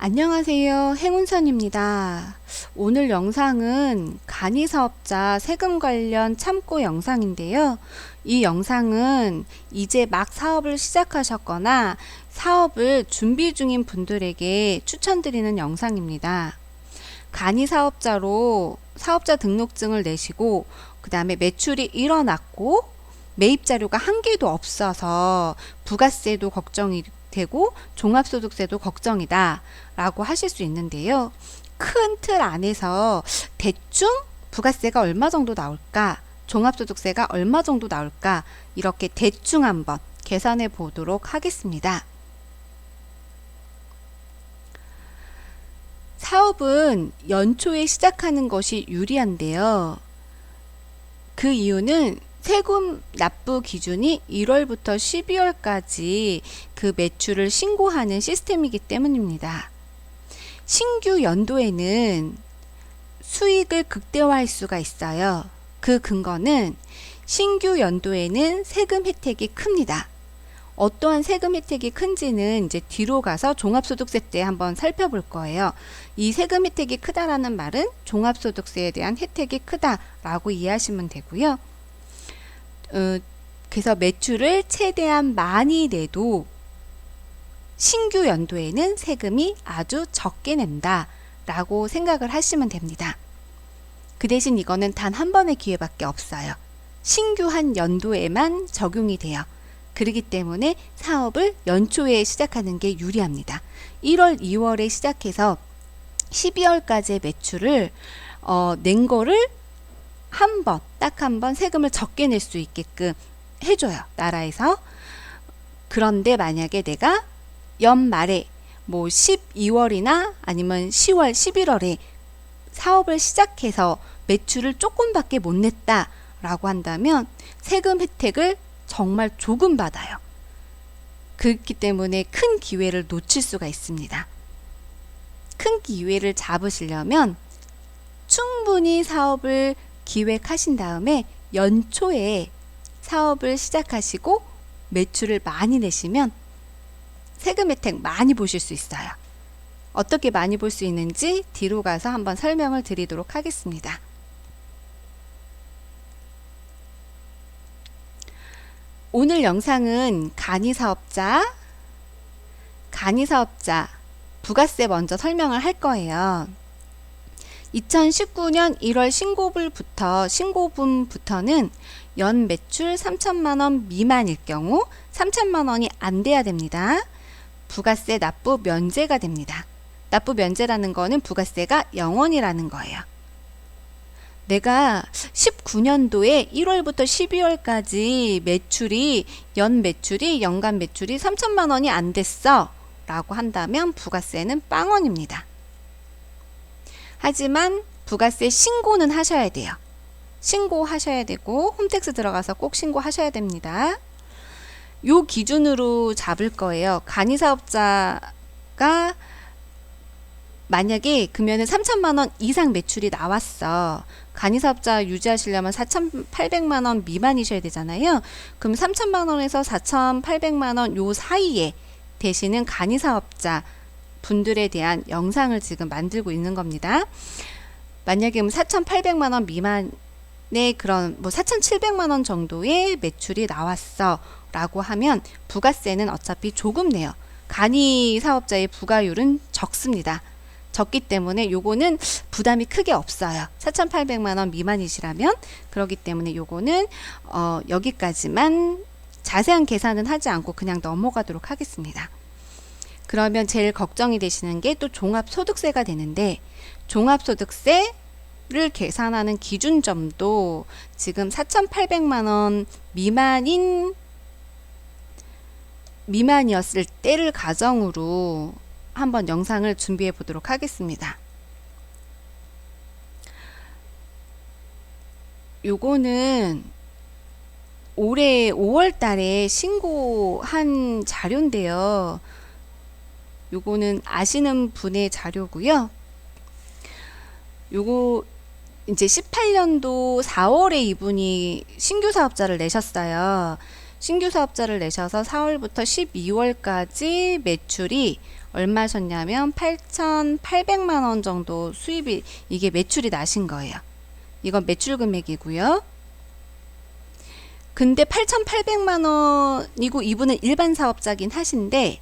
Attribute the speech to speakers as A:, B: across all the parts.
A: 안녕하세요. 행운선입니다. 오늘 영상은 간이 사업자 세금 관련 참고 영상인데요. 이 영상은 이제 막 사업을 시작하셨거나 사업을 준비 중인 분들에게 추천드리는 영상입니다. 간이 사업자로 사업자 등록증을 내시고 그 다음에 매출이 일어났고 매입 자료가 한 개도 없어서 부가세도 걱정이 되고 종합소득세도 걱정이다 라고 하실 수 있는데요. 큰 틀 안에서 대충 부가세가 얼마 정도 나올까 종합소득세가 얼마 정도 나올까 이렇게 대충 한번 계산해 보도록 하겠습니다. 사업은 연초에 시작하는 것이 유리한데요. 그 이유는 세금 납부 기준이 1월부터 12월까지 그 매출을 신고하는 시스템이기 때문입니다. 신규 연도에는 수익을 극대화할 수가 있어요. 그 근거는 신규 연도에는 세금 혜택이 큽니다. 어떠한 세금 혜택이 큰지는 이제 뒤로 가서 종합소득세 때 한번 살펴볼 거예요. 이 세금 혜택이 크다라는 말은 종합소득세에 대한 혜택이 크다라고 이해하시면 되고요. 어, 그래서 매출을 최대한 많이 내도 신규 연도에는 세금이 아주 적게 낸다 라고 생각을 하시면 됩니다. 그 대신 이거는 단 한 번의 기회밖에 없어요. 신규 한 연도에만 적용이 돼요. 그렇기 때문에 사업을 연초에 시작하는 게 유리합니다. 1월, 2월에 시작해서 12월까지의 매출을 어, 낸 거를 한 번, 딱 한 번 세금을 적게 낼 수 있게끔 해줘요. 나라에서. 그런데 만약에 내가 연말에 뭐 12월이나 아니면 10월, 11월에 사업을 시작해서 매출을 조금밖에 못 냈다 라고 한다면 세금 혜택을 정말 조금 받아요. 그렇기 때문에 큰 기회를 놓칠 수가 있습니다. 큰 기회를 잡으시려면 충분히 사업을 기획하신 다음에 연초에 사업을 시작하시고 매출을 많이 내시면 세금 혜택 많이 보실 수 있어요. 어떻게 많이 볼 수 있는지 뒤로 가서 한번 설명을 드리도록 하겠습니다. 오늘 영상은 간이 사업자, 간이 사업자, 부가세 먼저 설명을 할 거예요. 2019년 1월 신고분부터 신고분부터는 연 매출 3천만 원 미만일 경우 3천만 원이 안 돼야 됩니다. 부가세 납부 면제가 됩니다. 납부 면제라는 거는 부가세가 0원이라는 거예요. 내가 19년도에 1월부터 12월까지 매출이 연 매출이 연간 매출이 3천만 원이 안 됐어 라고 한다면 부가세는 빵원입니다. 하지만 부가세 신고는 하셔야 돼요. 신고하셔야 되고 홈택스 들어가서 꼭 신고하셔야 됩니다. 요 기준으로 잡을 거예요. 간이사업자가 만약에 그러면은 3천만 원 이상 매출이 나왔어. 간이사업자 유지하시려면 4,800만 원 미만이셔야 되잖아요. 그럼 3천만 원에서 4,800만 원 요 사이에 되시는 간이사업자 분들에 대한 영상을 지금 만들고 있는 겁니다. 만약에 4,800만 원 미만의 그런 뭐 4,700만 원 정도의 매출이 나왔어 라고 하면 부가세는 어차피 조금 내요. 간이 사업자의 부가율은 적습니다. 적기 때문에 요거는 부담이 크게 없어요. 4,800만 원 미만이시라면 그렇기 때문에 요거는 어, 여기까지만 자세한 계산은 하지 않고 그냥 넘어가도록 하겠습니다. 그러면 제일 걱정이 되시는 게 또 종합소득세가 되는데 종합소득세를 계산하는 기준점도 지금 4,800만 원 미만인 미만이었을 때를 가정으로 한번 영상을 준비해 보도록 하겠습니다. 요거는 올해 5월 달에 신고한 자료인데요. 요거는 아시는 분의 자료고요. 요거 이제 18년도 4월에 이분이 신규 사업자를 내셨어요. 신규 사업자를 내셔서 4월부터 12월까지 매출이 얼마셨냐면 8,800만 원 정도 수입이 이게 매출이 나신 거예요. 이건 매출 금액이고요. 근데 8,800만 원이고 이분은 일반 사업자긴 하신데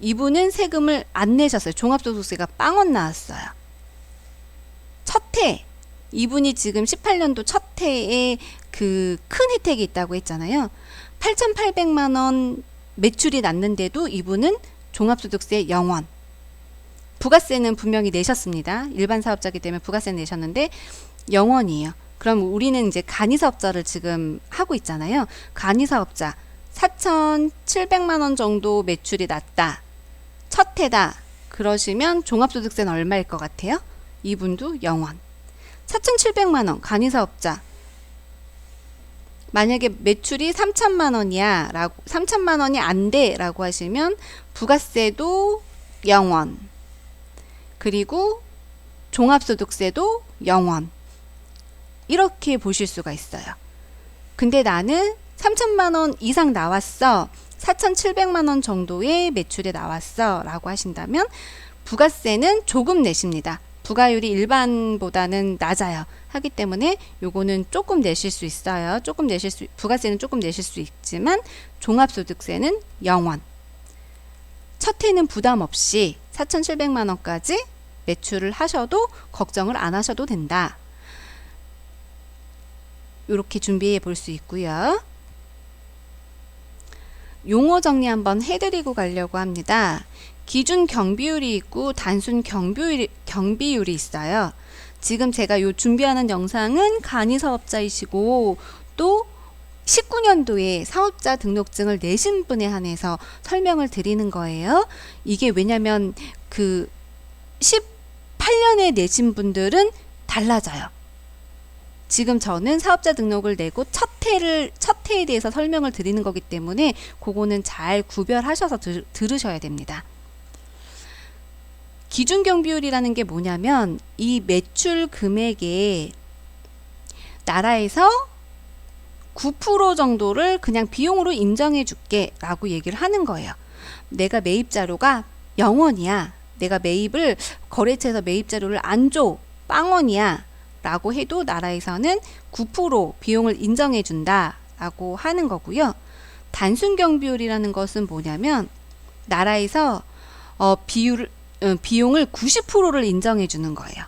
A: 이분은 세금을 안 내셨어요. 종합소득세가 빵원 나왔어요. 첫 해. 이분이 지금 18년도 첫 해에 그 큰 혜택이 있다고 했잖아요. 8,800만 원 매출이 났는데도 이분은 종합소득세 0원. 부가세는 분명히 내셨습니다. 일반 사업자기 때문에 부가세 내셨는데 0원이에요. 그럼 우리는 이제 간이 사업자를 지금 하고 있잖아요. 간이 사업자 4,700만 원 정도 매출이 났다. 첫 해다. 그러시면 종합소득세는 얼마일 것 같아요? 이분도 0원. 4,700만 원 간이사업자. 만약에 매출이 3천만 원이야 라고 3천만 원이 안 돼 라고 하시면 부가세도 0원. 그리고 종합소득세도 0원. 이렇게 보실 수가 있어요. 근데 나는 3천만 원 이상 나왔어. 4,700만 원 정도의 매출이 나왔어. 라고 하신다면 부가세는 조금 내십니다. 부가율이 일반보다는 낮아요. 하기 때문에 요거는 조금 내실 수 있어요. 조금 내실 수 부가세는 조금 내실 수 있지만 종합소득세는 0원. 첫 해는 부담 없이 4,700만 원까지 매출을 하셔도 걱정을 안 하셔도 된다. 이렇게 준비해 볼 수 있고요. 용어 정리 한번 해드리고 가려고 합니다. 기준 경비율이 있고 단순 경비율이, 경비율이 있어요. 지금 제가 요 준비하는 영상은 간이 사업자이시고 또 19년도에 사업자 등록증을 내신 분에 한해서 설명을 드리는 거예요. 이게 왜냐면 그 18년에 내신 분들은 달라져요. 지금 저는 사업자 등록을 내고 첫 해를 첫 해에 대해서 설명을 드리는 거기 때문에 그거는 잘 구별하셔서 들, 들으셔야 됩니다. 기준 경비율이라는 게 뭐냐면 이 매출 금액에 나라에서 9% 정도를 그냥 비용으로 인정해 줄게 라고 얘기를 하는 거예요. 내가 매입 자료가 0원이야. 내가 매입을 거래처에서 매입 자료를 안 줘. 빵원이야. 라고 해도 나라에서는 9% 비용을 인정해 준다 라고 하는 거고요. 단순 경비율이라는 것은 뭐냐면 나라에서 어, 비율, 어, 비용을 90%를 인정해 주는 거예요.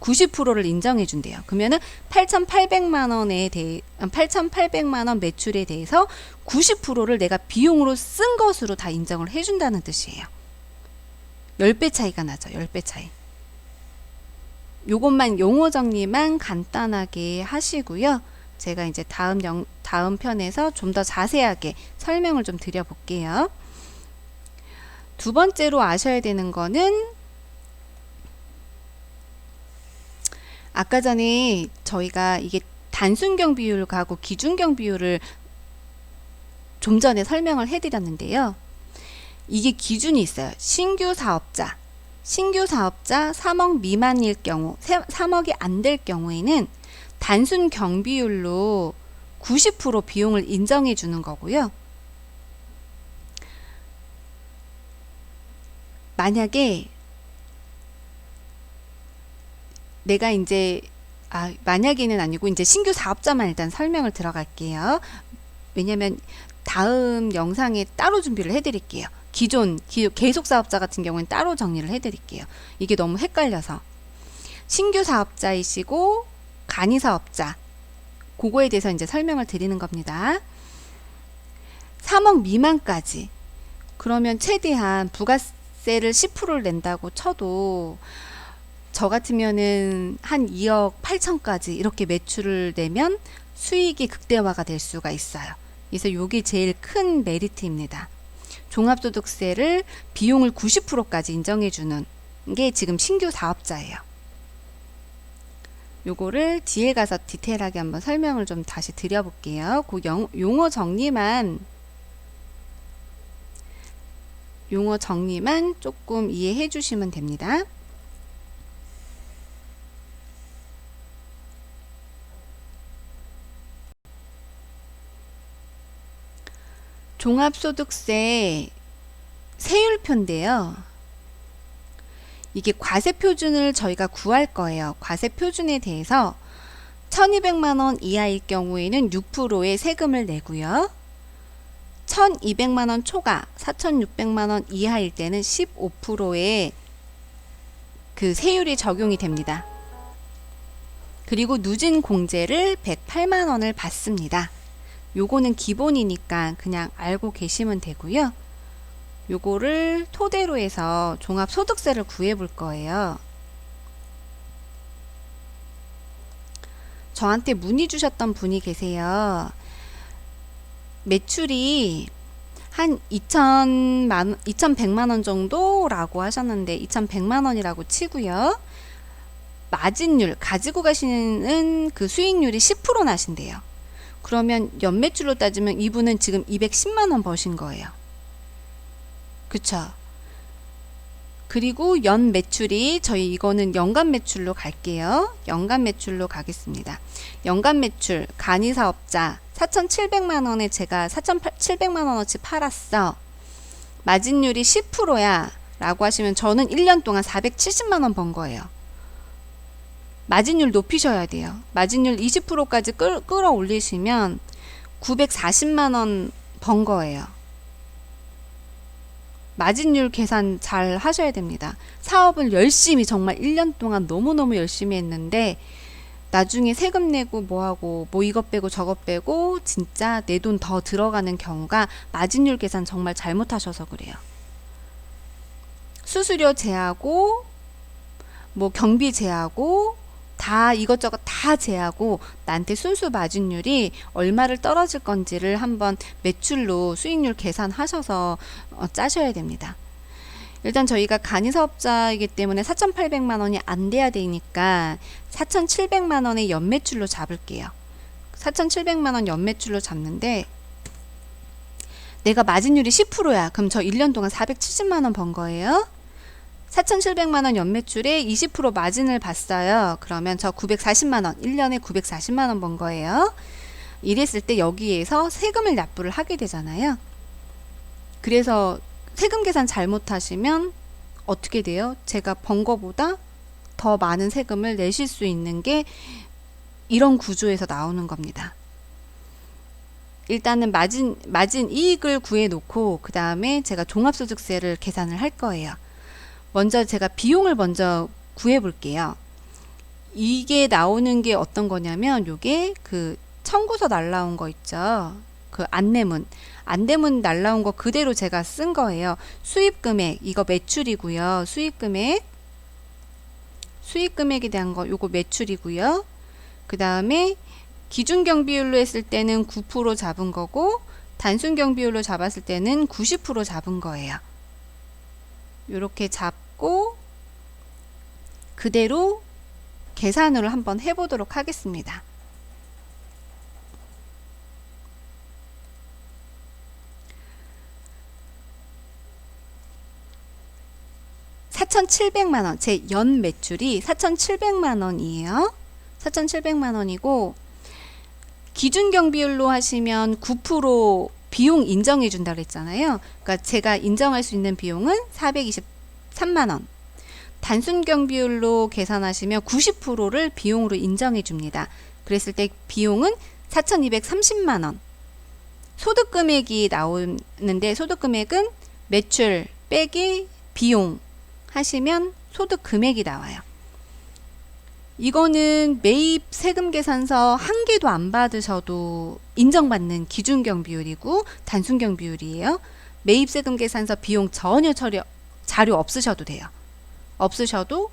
A: 90%를 인정해 준대요. 그러면은 8,800만 원에 대해 8,800만 원 매출에 대해서 90%를 내가 비용으로 쓴 것으로 다 인정을 해 준다는 뜻이에요. 10배 차이가 나죠. 10배 차이. 요것만 용어 정리만 간단하게 하시고요. 제가 이제 다음 영, 다음 편에서 좀 더 자세하게 설명을 좀 드려 볼게요. 두 번째로 아셔야 되는 거는 아까 전에 저희가 이게 단순경 비율하고 기준경 비율을 좀 전에 설명을 해드렸는데요. 이게 기준이 있어요. 신규 사업자, 신규 사업자 3억 미만일 경우, 3억이 안 될 경우에는 단순 경비율로 90% 비용을 인정해 주는 거고요. 만약에 내가 이제 아, 만약에는 아니고 이제 신규 사업자만 일단 설명을 들어갈게요. 왜냐면 다음 영상에 따로 준비를 해드릴게요. 기존 기, 계속 사업자 같은 경우는 따로 정리를 해드릴게요. 이게 너무 헷갈려서 신규 사업자이시고 간이 사업자 그거에 대해서 이제 설명을 드리는 겁니다. 3억 미만까지 그러면 최대한 부가세를 10%를 낸다고 쳐도 저 같으면은 한 2억 8천까지 이렇게 매출을 내면 수익이 극대화가 될 수가 있어요. 그래서 이게 제일 큰 메리트입니다. 종합소득세를 비용을 90%까지 인정해주는 게 지금 신규 사업자예요. 요거를 뒤에 가서 디테일하게 한번 설명을 좀 다시 드려볼게요. 그 영, 용어 정리만 용어 정리만 조금 이해해 주시면 됩니다. 종합소득세 세율표인데요. 이게 과세 표준을 저희가 구할 거예요. 과세 표준에 대해서 1200만 원 이하일 경우에는 6%의 세금을 내고요. 1200만 원 초과 4600만 원 이하일 때는 15%의 그 세율이 적용이 됩니다. 그리고 누진 공제를 108만 원을 받습니다. 요거는 기본이니까 그냥 알고 계시면 되고요. 요거를 토대로 해서 종합소득세를 구해 볼 거예요. 저한테 문의 주셨던 분이 계세요. 매출이 한 2천만 2,100만 원 정도라고 하셨는데 2,100만 원이라고 치고요. 마진율 가지고 가시는 그 수익률이 10% 나신대요. 그러면 연매출로 따지면 이분은 지금 210만 원 버신 거예요. 그쵸? 그리고 연 매출이 저희 이거는 연간 매출로 갈게요. 연간 매출로 가겠습니다. 연간 매출 간이 사업자 4,700만 원에 제가 4,700만 원어치 팔았어. 마진율이 10%야. 라고 하시면 저는 1년 동안 470만 원 번 거예요. 마진율 높이셔야 돼요. 마진율 20%까지 끌, 끌어올리시면 940만 원 번 거예요. 마진율 계산 잘 하셔야 됩니다. 사업을 열심히 정말 1년 동안 너무너무 열심히 했는데 나중에 세금 내고 뭐하고 뭐 이것 빼고 저것 빼고 진짜 내 돈 더 들어가는 경우가 마진율 계산 정말 잘못하셔서 그래요. 수수료 제하고 뭐 경비 제하고 다 이것저것 다 제하고 나한테 순수 마진율이 얼마를 떨어질 건지를 한번 매출로 수익률 계산하셔서 어, 짜셔야 됩니다. 일단 저희가 간이 사업자이기 때문에 4,800만 원이 안 돼야 되니까 4,700만 원의 연매출로 잡을게요. 4,700만 원 연매출로 잡는데 내가 마진율이 10%야. 그럼 저 1년 동안 470만 원 번 거예요. 4,700만 원 연매출에 20% 마진을 봤어요. 그러면 저 940만 원, 1년에 940만 원 번 거예요. 이랬을 때 여기에서 세금을 납부를 하게 되잖아요. 그래서 세금 계산 잘못하시면 어떻게 돼요? 제가 번 거보다 더 많은 세금을 내실 수 있는 게 이런 구조에서 나오는 겁니다. 일단은 마진, 마진 이익을 구해 놓고, 그 다음에 제가 종합소득세를 계산을 할 거예요. 먼저 제가 비용을 먼저 구해 볼게요. 이게 나오는 게 어떤 거냐면, 요게 그 청구서 날라온 거 있죠. 그 안내문. 안내문 날라온 거 그대로 제가 쓴 거예요. 수입 금액, 이거 매출이고요. 수입 금액. 수입 금액에 대한 거 요거 매출이고요. 그 다음에 기준 경비율로 했을 때는 9% 잡은 거고 단순 경비율로 잡았을 때는 90% 잡은 거예요. 이렇게 잡고 그대로 계산을 한번 해보도록 하겠습니다. 4,700만 원, 제 연 매출이 4,700만 원이에요. 4,700만 원이고 기준 경비율로 하시면 9% 비용 인정해 준다 그랬잖아요. 그러니까 제가 인정할 수 있는 비용은 423만 원. 단순 경비율로 계산하시면 90%를 비용으로 인정해 줍니다. 그랬을 때 비용은 4,230만 원. 소득 금액이 나오는데 소득 금액은 매출 빼기 비용 하시면 소득 금액이 나와요. 이거는 매입 세금 계산서 한 개도 안 받으셔도 인정받는 기준경 비율이고 단순경 비율이에요. 매입 세금 계산서 비용 전혀 처리 자료 없으셔도 돼요. 없으셔도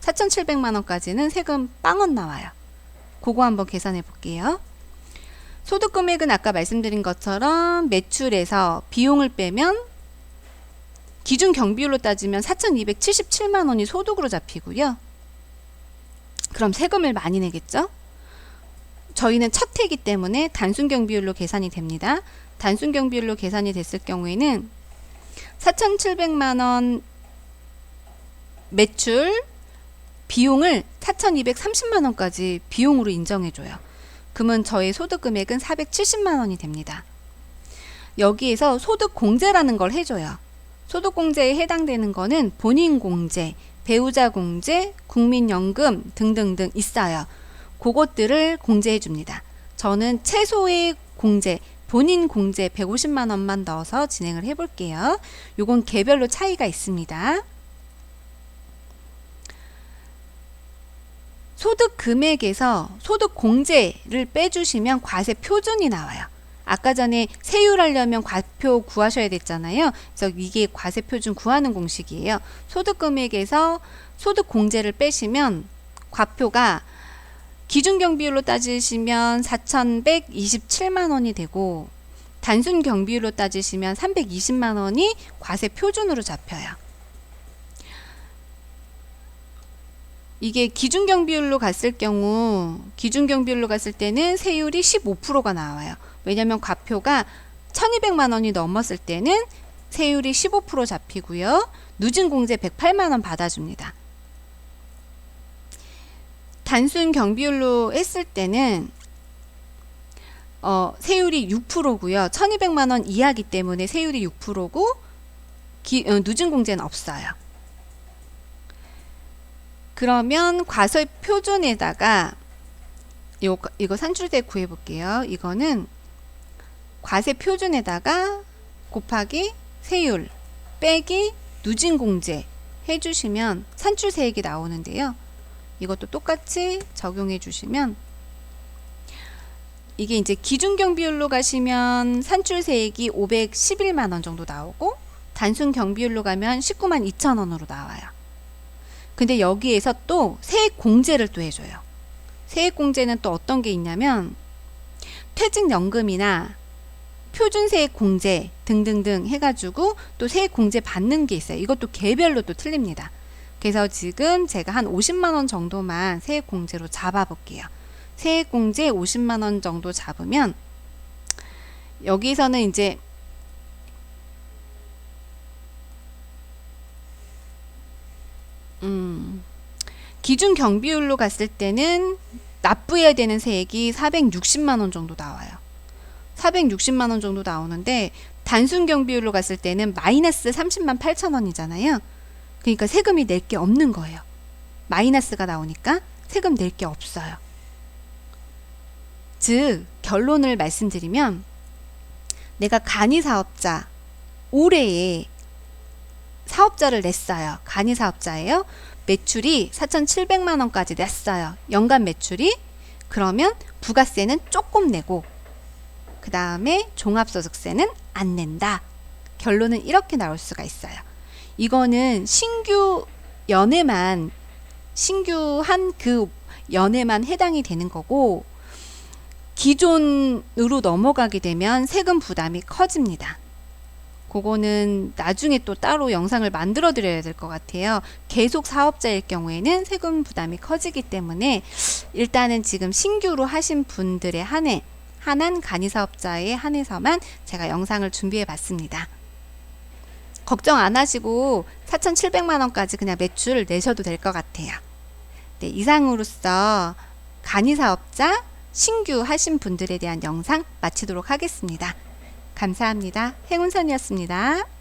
A: 4,700만 원까지는 세금 빵원 나와요. 그거 한번 계산해 볼게요. 소득 금액은 아까 말씀드린 것처럼 매출에서 비용을 빼면 기준 경비율로 따지면 4,277만 원이 소득으로 잡히고요. 그럼 세금을 많이 내겠죠? 저희는 첫 해기 때문에 단순 경비율로 계산이 됩니다. 단순 경비율로 계산이 됐을 경우에는 4,700만 원 매출 비용을 4,230만 원까지 비용으로 인정해 줘요. 그러면 저의 소득 금액은 470만 원이 됩니다. 여기에서 소득 공제라는 걸 해줘요. 소득공제에 해당되는 거는 본인 공제, 배우자 공제, 국민연금 등등등 있어요. 그것들을 공제해 줍니다. 저는 최소의 공제, 본인 공제 150만 원만 넣어서 진행을 해 볼게요. 요건 개별로 차이가 있습니다. 소득 금액에서 소득 공제를 빼주시면 과세 표준이 나와요. 아까 전에 세율하려면 과표 구하셔야 됐잖아요. 그래서 이게 과세 표준 구하는 공식이에요. 소득 금액에서 소득 공제를 빼시면 과표가 기준 경비율로 따지시면 4,127만 원이 되고 단순 경비율로 따지시면 320만 원이 과세 표준으로 잡혀요. 이게 기준 경비율로 갔을 경우 기준 경비율로 갔을 때는 세율이 15%가 나와요. 왜냐면 과표가 1200만 원이 넘었을 때는 세율이 15% 잡히고요. 누진 공제 108만 원 받아줍니다. 단순 경비율로 했을 때는 어, 세율이 6%고요. 1200만 원 이하기 때문에 세율이 6%고 기, 어, 누진 공제는 없어요. 그러면 과세 표준에다가 요, 이거 산출대 구해 볼게요. 이거는 과세 표준에다가 곱하기 세율 빼기 누진 공제 해주시면 산출세액이 나오는데요. 이것도 똑같이 적용해 주시면 이게 이제 기준 경비율로 가시면 산출세액이 511만 원 정도 나오고 단순 경비율로 가면 19만 2천 원으로 나와요. 근데 여기에서 또 세액 공제를 또 해줘요. 세액 공제는 또 어떤 게 있냐면 퇴직연금이나 표준세액 공제 등등등 해가지고 또 세액 공제 받는 게 있어요. 이것도 개별로 또 틀립니다. 그래서 지금 제가 한 50만 원 정도만 세액 공제로 잡아 볼게요. 세액 공제 50만 원 정도 잡으면 여기서는 이제 기준 경비율로 갔을 때는 납부해야 되는 세액이 460만 원 정도 나와요. 460만 원 정도 나오는데 단순 경비율로 갔을 때는 마이너스 30만 8천 원이잖아요. 그러니까 세금이 낼 게 없는 거예요. 마이너스가 나오니까 세금 낼 게 없어요. 즉, 결론을 말씀드리면 내가 간이 사업자 올해에 사업자를 냈어요. 간이 사업자예요. 매출이 4,700만 원까지 냈어요. 연간 매출이 그러면 부가세는 조금 내고 그 다음에 종합소득세는 안 낸다. 결론은 이렇게 나올 수가 있어요. 이거는 신규 연애만 신규 한 그 연애만 해당이 되는 거고 기존으로 넘어가게 되면 세금 부담이 커집니다. 그거는 나중에 또 따로 영상을 만들어 드려야 될 것 같아요. 계속 사업자일 경우에는 세금 부담이 커지기 때문에 일단은 지금 신규로 하신 분들에 한해 한한 간이 사업자에 한해서만 제가 영상을 준비해 봤습니다. 걱정 안 하시고 4,700만 원까지 그냥 매출 내셔도 될 것 같아요. 네, 이상으로써 간이 사업자 신규 하신 분들에 대한 영상 마치도록 하겠습니다. 감사합니다. 행운선이었습니다.